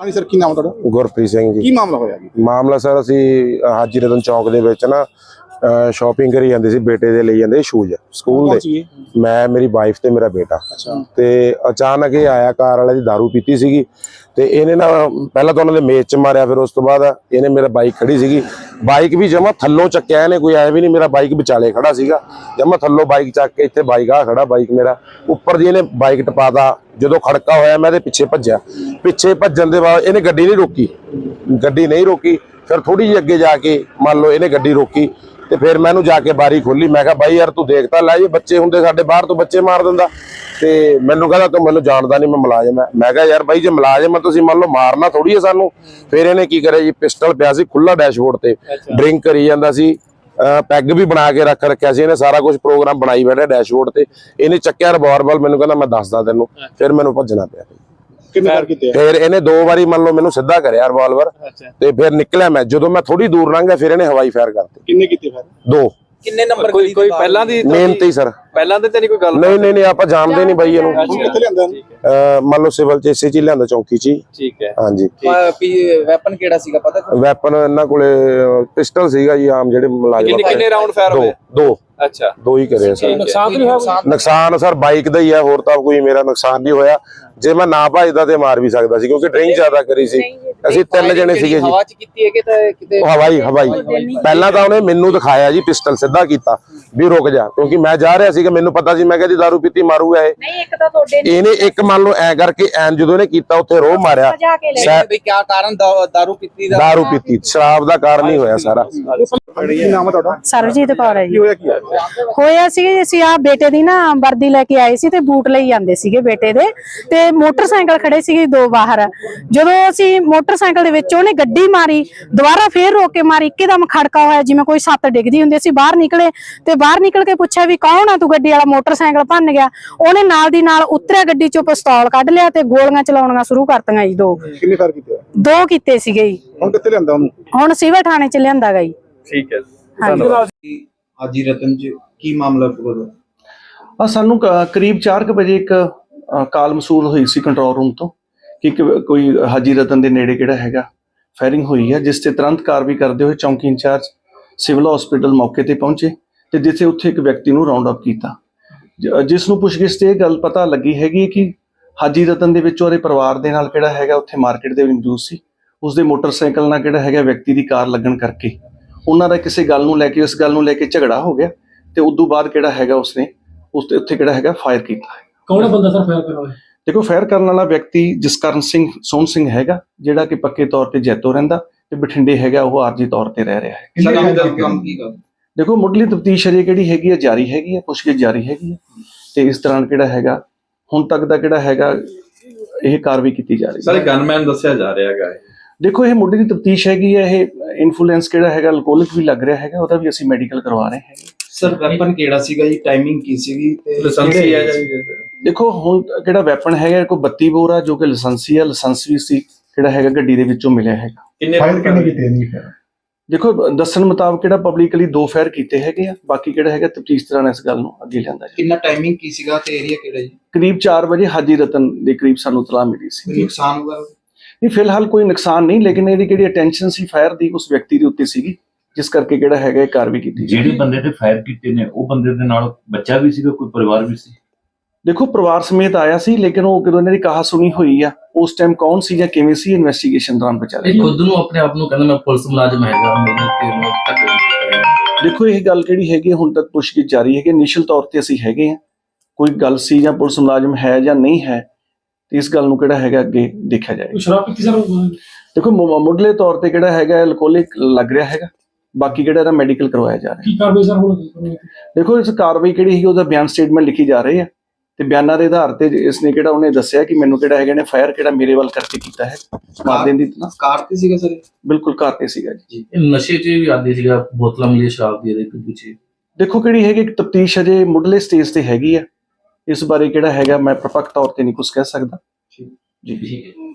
ਹਾਂਜੀ ਸਰ ਕੀ ਨਾਮ ਤੁਹਾਡਾ? ਗੁਰਪ੍ਰੀਤ ਸਿੰਘ ਜੀ। ਕੀ ਮਾਮਲਾ ਹੋਇਆ ਜੀ? ਮਾਮਲਾ ਸਰ ਅਸੀਂ ਹਾਜੀ ਰਤਨ ਚੌਕ ਦੇ ਵਿੱਚ ਨਾ ਸ਼ਾਪਿੰਗ ਕਰੀ ਜਾਂਦੇ ਸੀ ਬੇਟੇ ਦੇ ਲਈ ਜਾਂਦੇ ਸ਼ੂਜ਼ ਸਕੂਲ ਦੇ। ਮੈਂ ਮੇਰੀ ਵਾਈਫ ਤੇ ਮੇਰਾ ਬੇਟਾ। ਤੇ ਅਚਾਨਕ ਇਹ ਆਇਆ ਕਾਰ ਵਾਲੇ ਦੀ दारू ਪੀਤੀ ਸੀਗੀ। ਤੇ ਇਹਨੇ ਨਾ ਪਹਿਲਾਂ ਤਾਂ ਉਹਨਾਂ ਦੇ ਮੇਜ਼ 'ਚ ਮਾਰਿਆ ਫਿਰ ਉਸ ਤੋਂ ਬਾਅਦ ਇਹਨੇ ਮੇਰਾ ਬਾਈਕ ਖੜੀ ਸੀਗੀ। ਬਾਈਕ ਵੀ ਜਮਾ ਥੱਲੋਂ ਚੱਕਿਆ ਇਹਨੇ ਕੋਈ ਐ ਵੀ ਨਹੀਂ ਮੇਰਾ ਬਾਈਕ ਵਿਚਾਲੇ ਖੜਾ ਸੀਗਾ। ਜਮਾ ਥੱਲੋਂ ਬਾਈਕ ਚੱਕ ਕੇ ਇੱਥੇ ਬਾਈਕ ਆ ਖੜਾ ਬਾਈਕ ਮੇਰਾ। ਉੱਪਰ ਦੀ ਇਹਨੇ ਬਾਈਕ ਟਪਾਦਾ ਜਦੋਂ ਖੜਕਾ ਹੋਇਆ ਮੈਂ ਇਹਦੇ ਪਿੱਛੇ ਭੱਜਿਆ। ਪਿੱਛੇ ਭੱਜਣ ਦੇ ਬਾਅਦ ਇਹਨੇ ਗੱਡੀ ਨਹੀਂ ਰੋਕੀ। ਗੱਡੀ ਨਹੀਂ ਰੋਕੀ। ਫਿਰ ਥੋੜੀ ਜਿਹੀ ਅੱਗੇ ਜਾ ਕੇ ਮੰਨ ਲਓ ਇਹਨੇ ਗੱਡੀ ਰੋਕੀ। ਤੇ ਫਿਰ ਮੈਂ ਇਹਨੂੰ ਜਾ ਕੇ ਬਾਰੀ ਖੋਲੀ। ਮੈਂ ਕਿਹਾ ਬਾਈ ਯਾਰ ਤੂੰ ਦੇਖਤਾ ਲੈ ਇਹ ਬੱਚੇ ਹੁੰਦੇ ਸਾਡੇ ਬਾਹਰ ਤੋਂ ਬੱਚੇ ਮਾਰ ਦਿੰਦਾ। ਤੇ ਮੈਨੂੰ ਕਹਿੰਦਾ ਤੂੰ ਮੈਨੂੰ ਜਾਣਦਾ ਨਹੀਂ ਮੈਂ ਮੁਲਾਜ਼ਮ ਹੈ। ਮੈਂ ਕਿਹਾ ਯਾਰ ਬਾਈ ਜੇ ਮੁਲਾਜ਼ਮ ਹੈ ਤੁਸੀਂ ਮੰਨ ਲਓ ਮਾਰਨਾ ਥੋੜੀ ਹੈ ਸਾਨੂੰ। ਫਿਰ ਇਹਨੇ ਕੀ ਕਰਿਆ ਜੀ ਪਿਸਟਲ ਪਿਆ ਸੀ ਖੁੱਲਾ ਡੈਸ਼ਬੋਰਡ ਤੇ। ਡਰਿੰਕ ਕਰੀ ਜਾਂਦਾ ਸੀ। ਪੈਗ ਵੀ ਬਣਾ ਕੇ ਰੱਖ ਰੱਖਿਆ ਸੀ ਇਹਨੇ ਸਾਰਾ ਕੁਝ ਪ੍ਰੋਗਰਾਮ ਬਣਾਈ ਬੈਠਾ ਡੈਸ਼ਬੋਰਡ ਤੇ। ਇਹਨੇ ਚੱਕਿਆ ਰਿਵਾਲਵਰ ਮੈਨੂੰ ਕਹਿੰਦਾ ਮੈਂ ਦੱਸਦਾ ਤੈਨੂੰ। ਫਿਰ ਮੈਨੂੰ ਭੱਜਣਾ ਪਿਆ। ਕਿੰਨੇ ਵਾਰ ਕੀਤੇ ਆ? ਫਿਰ ਇਹਨੇ ਦੋ ਵਾਰੀ ਮੰਨ ਲਓ ਮੈਨੂੰ ਸਿੱਧਾ ਕਰਿਆ ਰਿਵਾਲਵਰ ਤੇ ਫਿਰ ਨਿਕਲਿਆ ਮੈਂ। ਜਦੋਂ ਮੈਂ ਥੋੜੀ ਦੂਰ ਲੰਘਿਆ ਫਿਰ ਇਹਨੇ ਹਵਾਈ ਫਾਇਰ ਕਰਤੇ। ਕਿੰਨੇ ਕੀਤੇ ਫਿਰ? ਦੋ। ਕਿੰਨੇ ਨੰਬਰ ਕੋਈ ਕੋਈ ਪਹਿਲਾਂ ਦੀ ਮੇਨ ਤੇ ਹੀ ਸਰ। ਪਹਿਲਾਂ ਤੇ ਤਾਂ ਨਹੀਂ ਕੋਈ ਗੱਲ ਨਹੀਂ ਨਹੀਂ ਨਹੀਂ ਆਪਾਂ ਜਾਣਦੇ ਨਹੀਂ ਬਾਈ ਇਹਨੂੰ। ਕਿੱਥੇ ਲਿਆਂਦਾ ਮੰਨ ਲਓ ਸਿਵਲ ਚ ਇਸੇ ਚ ਲਿਆਂਦਾ ਚੌਂਕੀ ਚ ਹੀ। ਠੀਕ ਹੈ। ਹਾਂਜੀ। ਵੈਪਨ ਕਿਹੜਾ ਸੀਗਾ ਪਤਾ ਤੁਹਾਨੂੰ? ਵੈਪਨ ਇਹਨਾਂ ਕੋਲੇ ਪਿਸਟਲ ਸੀਗਾ ਜੀ ਆਮ ਜਿਹੜੇ ਮੁਲਾਜ਼ਮ ਕਿੰਨੇ ਕਿੰਨੇ ਰਾਉਂਡ ਫਾਇਰ ਦੋ ਹੋਏ? ਦੋ। ਅੱਛਾ। ਦੋ ਹੀ ਕਰੇ ਸਰ। ਨੁਕਸਾਨ ਨਹੀਂ ਹੋਇਆ ਨੁਕਸਾਨ ਸਰ ਬਾਈਕ ਦਾ ਹੀ ਹੈ ਹੋਰ ਤਾਂ ਕੋਈ ਮੇਰਾ ਨੁਕਸਾਨ ਨਹੀਂ ਹੋਇਆ। ਜੇ ਮੈਂ ਨਾ ਭਜਦਾ ਤੇ ਮਾਰ ਵੀ ਸਕਦਾ ਸੀ ਕਿਉਂਕਿ ਡਰਿੰਕ ਜ਼ਿਆਦਾ ਕਰੀ ਸੀ। ਅਸੀਂ ਤਿੰਨ ਜਣੇ ਸੀਗੇ ਜੀ। ਹਵਾ ਚ ਕੀਤੀ ਹੈ ਕਿ ਤਾਂ ਕਿਤੇ ਹਵਾਈ ਹਵਾਈ ਪਹਿਲਾਂ ਤਾਂ ਉਹਨੇ ਮੈਨੂੰ ਦਿਖਾਇਆ ਜੀ ਪਿਸਟਲ ਸਿੱਧਾ ਕੀਤਾ ਵੀ ਰੁਕ ਜਾ ਕਿਉਂਕਿ ਮੈਂ ਜਾ ਰਿਹਾ ਸੀ ਕਿ ਮੈਨੂੰ ਪਤਾ ਸੀ ਮੈਂ ਕਿਹਾ ਜੀ ਦਾਰੂ ਪੀਤੀ ਮਾਰੂਗਾ ਇਹ। ਨਹੀਂ ਇੱਕ ਤਾਂ ਤੁਹਾਡੇ ਨੇ ਇਹਨੇ ਇੱਕ ਮੰਨ ਲਓ ਐ ਕਰਕੇ ਐਨ ਜਦੋਂ ਇਹਨੇ ਕੀਤਾ ਉੱਥੇ ਰੋਹ ਮਾਰਿਆ। ਕੇ ਵੀ ਕਿਆ ਕਾਰਨ ਦਾ- ਦਾਰੂ ਪੀਤੀ ਦਾ? ਦਾਰੂ ਪੀਤੀ ਸ਼ਰਾਬ ਦਾ ਕਾਰਨ ਹੀ ਹੋਇਆ ਸਾਰਾ। ਕੀ ਨਾਮ ਹੈ ਤੁਹਾਡਾ? ਸਰਬਜੀਤ ਕੌਰ ਹੈ ਕੀ ਜੀ ਹੋਇਆ ਕੀ ਆ? ਹੋਇਆ ਸੀ ਅਸੀਂ ਆ ਬੇਟੇ ਦੀ ਨਾ ਵਰਦੀ ਲੈ ਕੇ ਆਏ ਸੀ ਤੇ ਬੂਟ ਲਈ ਜਾਂਦੇ ਸੀਗੇ ਬੇਟੇ ਦੇ। ਤੇ ਮੋਟਰਸਾਈਕਲ ਖੜੇ ਸੀਗੇ ਦੋ ਬਾਹਰ। ਜਦੋਂ ਅਸੀਂ ਮੋਟਰਸਾਈਕਲ ਦੇ ਵਿੱਚ ਉਹਨੇ ਗੱਡੀ ਮਾਰੀ ਦੁਬਾਰਾ ਫੇਰ ਰੋਕ ਕੇ ਮਾਰੀ ਇੱਕਦਮ ਖੜਕਾ ਹੋਇਆ ਜਿਵੇਂ ਕੋਈ ਸੱਤ ਡਿੱਗਦੀ ਹੁੰਦੀ ਅਸੀਂ ਬਾਹਰ ਨਿਕਲੇ ਤੇ ਬਾਹਰ ਨਿਕਲ ਕੇ ਪੁੱਛਿਆ ਵੀ ਕੌਣ ਆ ਤੂੰ ਗੱਡੀ ਵਾਲਾ ਮੋਟਰਸਾਈਕਲ ਭੰਨ ਗਿਆ। ਉਹਨੇ ਨਾਲ ਦੀ ਨਾਲ ਉਤਰਿਆ ਗੱਡੀ ਚੋਂ ਪਿਸਤੌਲ ਕੱਢ ਲਿਆ ਤੇ ਗੋਲੀਆਂ ਚਲਾਉਣੀਆਂ ਸ਼ੁਰੂ ਕਰਤੀਆਂ ਜੀ ਦੋ। ਕਿੰਨੇ ਵਾਰ ਕੀਤੇ ਆ? ਦੋ ਕੀਤੇ ਸੀਗੇ ਜੀ। ਹੁਣ ਕਿੱਥੇ ਲਿਆਂਦਾ ਉਹਨੂੰ? ਹੁਣ ਸਿਵਲ ਥਾਣੇ ਚ ਲਿਆਂਦਾ ਗਾ ਜੀ। ਠੀਕ ਹੈ ਹਾਂਜੀ। ਹਾਜੀ ਰਤਨ ਚ ਕੀ ਮਾਮਲਾ ਪੂਰਾ ਆ ਸਾਨੂੰ ਕ- ਕਰੀਬ 4:00 ਵਜੇ ਇੱਕ ਕਾਲ ਮਸੂਲ ਹੋਈ ਸੀ ਕੰਟਰੋਲ ਰੂਮ ਤੋਂ ਕਿ ਕੋਈ ਹਾਜੀ ਰਤਨ ਦੇ ਨੇੜੇ ਕਿਹੜਾ ਹੈਗਾ ਫਾਇਰਿੰਗ ਹੋਈ ਹੈ, ਜਿਸ ਤੇ ਤੁਰੰਤ ਕਾਰਵਾਈ ਕਰਦੇ ਹੋਏ ਚੌਂਕੀ ਇੰਚਾਰਜ ਸਿਵਲ ਹਸਪੀਟਲ ਮੌਕੇ ਤੇ ਪਹੁੰਚੇ ਤੇ ਜਿੱਥੇ ਉੱਥੇ ਇੱਕ ਵਿਅਕਤੀ ਨੂੰ ਰਾਉਂਡ ਅਪ ਕੀਤਾ। ਜ- ਜਿਸ ਨੂੰ ਪੁੱਛਗਿੱਛ ਤੇ ਇਹ ਗੱਲ ਪਤਾ ਲੱਗੀ ਹੈਗੀ ਕਿ ਹਾਜੀ ਰਤਨ ਦੇ ਵਿੱਚ ਉਹਦੇ ਪਰਿਵਾਰ ਦੇ ਨਾਲ ਕਿਹੜਾ ਹੈਗਾ, ਉੱਥੇ ਮਾਰਕੀਟ ਦੇ ਵਿੱਚ ਮੌਜੂਦ ਸੀ। ਉਸਦੇ ਮੋਟਰਸਾਈਕਲ ਨਾਲ ਕਿਹੜਾ ਹੈਗਾ ਵਿਅਕਤੀ ਦੀ ਕਾਰ ਲੱਗਣ ਕਰਕੇ। ਉਹਨਾਂ ਦਾ ਕਿਸੇ ਗੱਲ ਨੂੰ ਲੈ ਕੇ, ਉਸ ਗੱਲ ਨੂੰ ਲੈ ਕੇ ਝਗੜਾ ਹੋ ਗਿਆ ਤੇ ਉਸ ਤੋਂ ਬਾਅਦ ਕਿਹੜਾ ਹੈਗਾ ਉਸਨੇ ਉਸ ਤੇ ਉੱਥੇ ਕਿਹੜਾ ਹੈਗਾ ਫਾਇਰ ਕੀਤਾ। ਕੌਣ ਹੈ ਬੰਦਾ ਸਰ ਫਾਇਰ ਕਰਨ ਵਾਲਾ? ਦੇਖੋ ਫਾਇਰ ਕਰਨ ਵਾਲਾ ਵਿਅਕਤੀ ਜਸਕਰਨ ਸਿੰਘ ਸੋਹਣ ਸਿੰਘ ਹੈਗਾ ਜਿਹੜਾ ਕਿ ਪੱਕੇ ਤੌਰ ਤੇ ਜੈਤੋ ਰਹਿੰਦਾ ਤੇ ਬਠਿੰਡੇ ਹੈਗਾ ਉਹ ਆਰਜੀ ਤੌਰ ਤੇ ਰਹਿ ਰਿਹਾ ਹੈ। ਕੰਮ ਦਾ ਕੰਮ ਕੀ ਕਰ ਦੇਖੋ ਮੁੱਢਲੀ ਤਫਤੀਸ਼ ਅਜੇ ਕਿਹੜੀ ਹੈਗੀ ਹੈ ਜਾਰੀ ਹੈਗੀ ਹੈ ਪੁੱਛਗਿੱਛ ਜਾਰੀ ਹੈਗੀ ਹੈ ਤੇ ਇਸ ਦੌਰਾਨ ਕਿਹੜਾ ਹੈਗਾ? ਹੁਣ ਤੱਕ ਦਾ ਕਿਹੜਾ ਹੈਗਾ? ਇਹ ਕਾਰਵਾਈ ਕੀਤੀ ਜਾ ਰਹੀ ਹੈ। ਸਾਰੇ ਗਨਮੈਨ ਦੱਸਿਆ ਜਾ ਰਿਹਾ ਹੈਗਾ ਇਹ। ਦੇਖੋ ਇਹ ਮੁੱਢਲੀ ਤਫਤੀਸ਼ ਹੈਗੀ ਹੈ ਇਹ ਇਨਫਲੂਐਂਸ ਕਿਹੜਾ ਹੈਗਾ? ਅਲਕੋਹਲਿਕ ਵੀ ਲੱਗ ਰਿਹਾ ਹੈਗਾ ਉਹਦਾ ਵੀ ਅਸੀਂ ਮੈਡੀਕਲ ਕਰਵਾ ਰਹੇ ਹਾਂ ਸਰ ਵੈਪਨ ਕਿਹੜਾ ਸੀਗਾ ਜੀ? ਟਾਈਮਿੰਗ ਕੀ ਸੀਗੀ? ਤੇ ਲਾਇਸੈਂਸੀ ਹੈ ਜੀ? ਦੇਖੋ ਹੁਣ ਕਿਹੜਾ ਵੈਪਨ ਹੈਗਾ ਕੋਈ 32 ਬੋਰ ਆ ਜੋ ਕਿ ਲਾਇਸੈਂਸੀ ਹੈ ਲਾਇਸੈਂਸ ਵੀ ਸੀ ਕਿਹੜਾ ਹੈਗਾ ਗੱਡੀ ਦੇ ਵਿੱਚੋਂ ਮਿਲਿਆ ਹੈਗਾ। ਕਿੰਨੇ ਫਾਇਰ ਕਿੰਨੇ ਕੀਤੇ ਦੇਖੋ ਦੱਸਣ ਮੁਤਾਬਕ ਕਿਹੜਾ ਪਬਲਿਕਲੀ ਦੋ ਫਾਇਰ ਕੀਤੇ ਹੈਗੇ ਆ ਬਾਕੀ ਕਿਹੜਾ ਹੈਗਾ ਤਫਤੀਸ਼ ਤਰ੍ਹਾਂ ਇਸ ਗੱਲ ਨੂੰ ਅੱਗੇ ਲਿਆਂਦਾ ਜੀ ਕਿੰਨਾ ਟਾਈਮਿੰਗ ਕੀ ਸੀਗਾ ਤੇ ਏਰੀਆ ਕਿਹੜਾ ਜੀ? ਕਰੀਬ 4 ਵਜੇ ਹਾਜੀ ਰਤਨ ਦੇ ਕਰੀਬ ਸਾਨੂੰ ਤਲਾਹ ਮਿਲੀ ਸੀ। ਨੁਕਸਾਨ ਵਗੈਰਾ ਨਹੀਂ ਫਿਲਹਾਲ ਕੋਈ ਨੁਕਸਾਨ ਨਹੀਂ ਲੇਕਿਨ ਇਹਦੀ ਜਿਹੜੀ ਅਟੈਂਸ਼ਨ ਸੀ ਫਾਇਰ ਦੀ ਉਸ ਵਿਅਕਤੀ ਦੇ ਉੱਤੇ ਸੀਗੀ ਜਿਸ ਕਰਕੇ ਕਿਹੜਾ ਹੈਗਾ ਇਹ ਕਾਰਵਾਈ ਕੀਤੀ ਜਿਹੜੇ ਬੰਦੇ ਤੇ ਫਾਇਰ ਕੀਤੇ ਨੇ ਉਹ ਬੰਦੇ ਦੇ ਨਾਲ ਬੱਚਾ ਵੀ ਸੀਗਾ ਕੋਈ ਪਰਿਵਾਰ ਵੀ ਸੀ? ਦੇਖੋ ਪਰਿਵਾਰ ਸਮੇਤ ਆਇਆ ਸੀ ਲੇਕਿਨ ਉਹ ਜਦੋਂ ਇਹਨਾਂ ਦੀ ਕਹਾ ਸੁਣੀ ਹੋਈ ਆ ਉਸ ਟਾਈਮ ਕੌਣ ਸੀ ਜਾਂ ਕਿਵੇਂ ਸੀ ਇਨਵੈਸਟੀਗੇਸ਼ਨ ਦੌਰਾਨ ਬਚਾ ਇਹ ਖੁਦ ਨੂੰ ਆਪਣੇ ਆਪ ਨੂੰ ਕਹਿੰਦਾ ਮੈਂ ਪੁਲਿਸ ਮੁਲਾਜ਼ਮ ਹੈਗਾ ਮੇਰੇ ਤੇ ਮੈਂ ਤੱਕ ਦੇਖੋ ਇਹ ਗੱਲ ਕਿਹੜੀ ਹੈਗੀ ਹੈ, ਹੁਣ ਤੱਕ ਪੁੱਛਗਿੱਛ ਜਾਰੀ ਹੈਗੀ ਇਨੀਸ਼ੀਅਲ ਤੌਰ ਤੇ ਅਸੀਂ ਹੈਗੇ ਆ। ਕੋਈ ਗੱਲ ਸੀ ਜਾਂ ਪੁਲਿਸ ਮੁਲਾਜ਼ਮ ਹੈ ਜਾਂ ਨਹੀਂ ਹੈ ਤੇ ਇਸ ਗੱਲ ਨੂੰ ਕਿਹੜਾ ਹੈਗਾ ਅੱਗੇ ਦੇਖਿਆ ਜਾਏਗਾ ਸ਼ਰਾਬ ਪੀਤੀ ਸਰ ਦੇਖੋ ਮੁੱਢਲੇ ਤੌਰ ਤੇ ਕਿਹੜਾ ਹੈਗਾ ਅਲਕੋਹਲਿਕ ਲੱਗ ਰਿਹਾ ਹੈਗਾ। ਬਾਕੀ ਕਿਹੜਾ ਇਹਦਾ ਮੈਡੀਕਲ ਕਰਵਾਇਆ ਜਾ ਰਿਹਾ। ਕੀ ਕਾਰਵਾਈ ਸਰ ਹੁਣ ਦੇਖੋ ਇਸ ਕਾਰਵਾਈ ਕਿਹੜੀ ਹੈਗੀ ਉਹਦਾ ਬਿਆਨ ਸਟੇਟਮੈਂਟ ਲਿਖੀ ਜਾ ਰਹੀ ਹੈ ਤੇ ਬਿਆਨਾਂ ਦੇ ਆਧਾਰ ਤੇ ਇਸਨੇ ਕਿਹੜਾ ਉਹਨੇ ਦੱਸਿਆ ਕਿ ਮੈਨੂੰ ਕਿਹੜਾ ਹੈਗਾ ਨੇ ਫਾਇਰ ਕਿਹੜਾ ਮੇਰੇ ਵੱਲ ਕਰਕੇ ਕੀਤਾ ਹੈ? ਮਾਰ ਦੇਣ ਦੀ ਨਾ। ਕਾਰ ਤੇ ਸੀਗਾ ਸਰ ਬਿਲਕੁਲ ਤੇ ਸੀਗਾ ਜੀ। ਇਹ ਨਸ਼ੇ 'ਚ ਵੀ ਆਦੀ ਸੀਗਾ ਬੋਤਲਾਂ ਮਿਲੀ ਸ਼ਰਾਬ ਦੀ ਇਹਦੇ ਪਿੱਛੇ। ਦੇਖੋ ਕਿਹੜੀ ਹੈਗੀ ਇੱਕ ਤਫਤੀਸ਼ ਅਜੇ ਮੁੱਢਲੇ ਸਟੇਜ ਤੇ ਹੈਗੀ ਆ। ਇਸ ਬਾਰੇ ਕਿਹੜਾ ਹੈਗਾ ਮੈਂ ਪ੍ਰਪੱਕ ਤੌਰ ਤੇ ਨਹੀਂ ਕੁਝ ਕਹਿ ਸਕਦਾ। ਜੀ। ਹੈ।